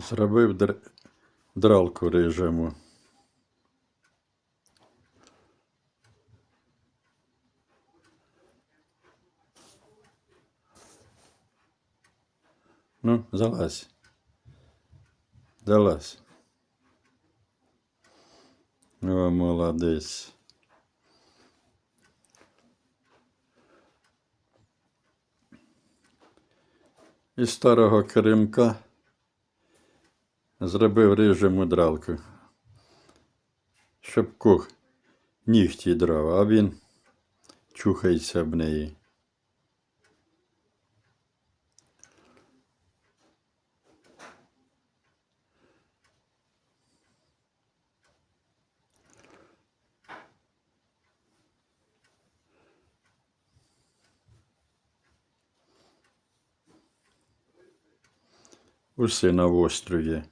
Зробив др... дралку рижему. Ну, залазь. Залазь. О, молодець. Із старого керемка зробив рижему дралку, щоб кух нігті драв, а він чухається об неї. Усе навострює.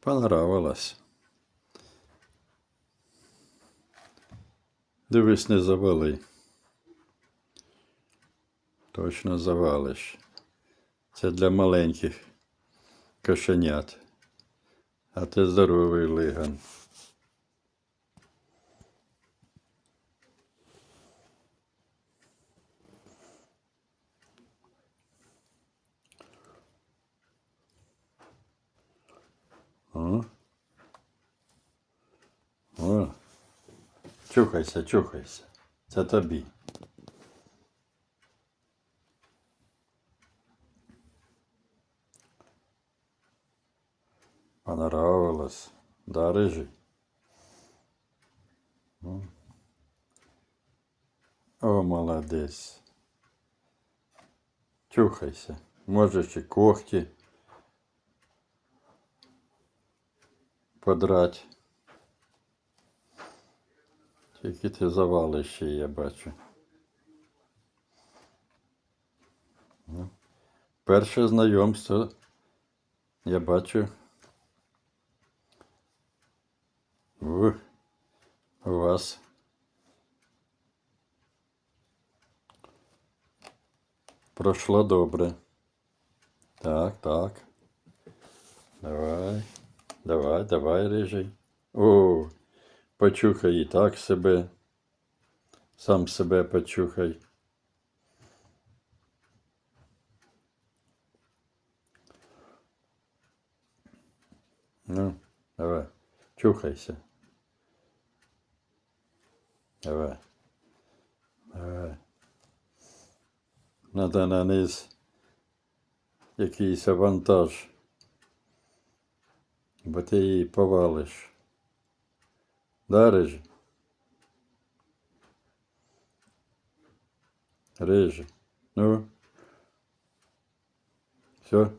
Понравилось. Дивись, не завали. Точно завалиш. Це для маленьких кошенят. А ти здоровий лиган. О. О. Чухайся, чухайся. Це тобі. Понравилось. Да, рыжий? О, О, молодець. Чухайся. Можеш і когті подрать. Тільки ти завали ще, я бачу. Перше знайомство, я бачу, у вас. Прошло добре. Так, так. Давай. Давай, давай, рижий. О, почухай і так себе. Сам себе почухай. Ну, давай, чухайся. Давай. Давай. Надо на низ якийсь вантаж. Бо ти її повалиш. Да, Рижі? Рижі. Ну. Все.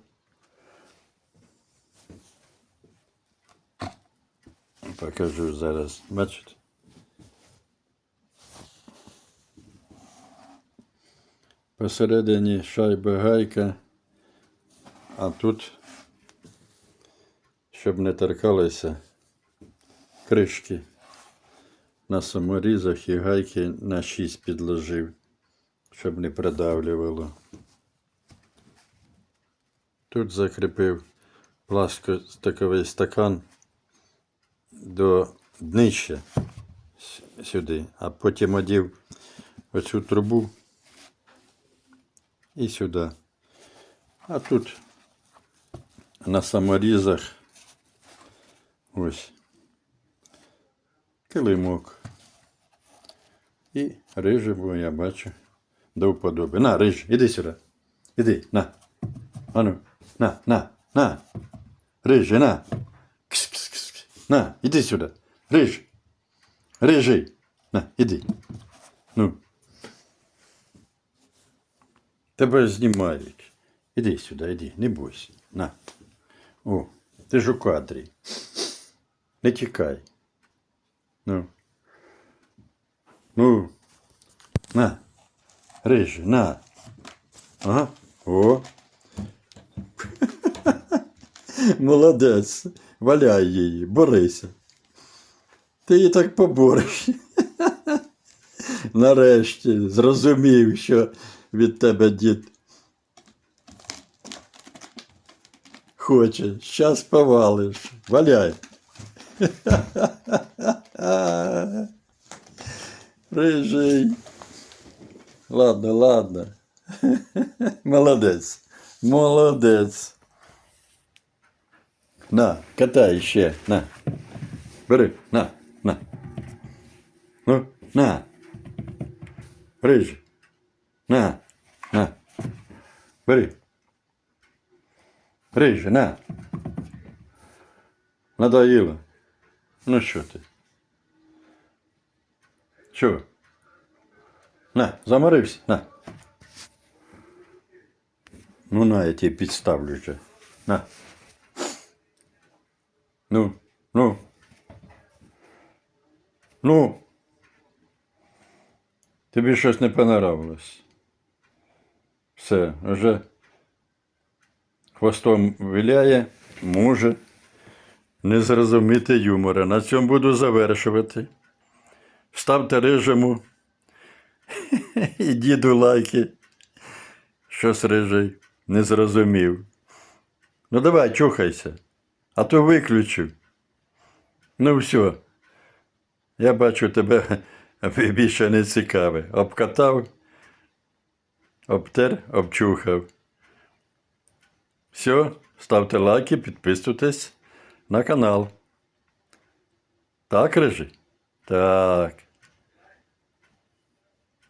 Покажу зараз. Бачите? Посередині шайба гайка, а тут, щоб не торкалися кришки на саморізах і гайки на 6 підложив, щоб не придавлювало. Тут закріпив пластиковий стакан до днища сюди, а потім одів оцю трубу і сюди. А тут на саморізах ось килимок. І рижеву я бачу до вподоби. На, риж, іди сюди. Іди, на. Ану, на, на, на. Рижи, на. Кс, кс, кс, кс. На, іди сюди. Риж. Рижий. На, іди. Ну. Тебе знімають. Іди сюди, іди, не бойся. На. О, ти ж у кадрі. Не тікай. Ну. Ну. На. Рижий, на. Ага. О. Молодець. Валяй її, борися. Ти її так побореш. Нарешті зрозумів, що від тебе дід хоче. Щас повалиш. Валяй. Рижий. Ладно, ладно. Молодець. Молодець. На, катай ще. На. Бери, на, на. Ну, на. Рижий. На, на. Бери. Рижий, на. Надоїло. Ну що ти? Що? На, заморився, на. Ну на, я тебе підставлю вже. На. Ну, ну. Ну. Тобі щось не понравилось. Все, вже хвостом виляє, може не зрозуміти юмора. На цьому буду завершувати. Ставте режиму і діду лайки. Щось рижий не зрозумів. Ну давай, чухайся, а то виключу. Ну все. Я бачу тебе більше не цікаве. Обкатав, обтер, обчухав. Все, ставте лайки, підписуйтесь на канал. Так, Рижий? Так.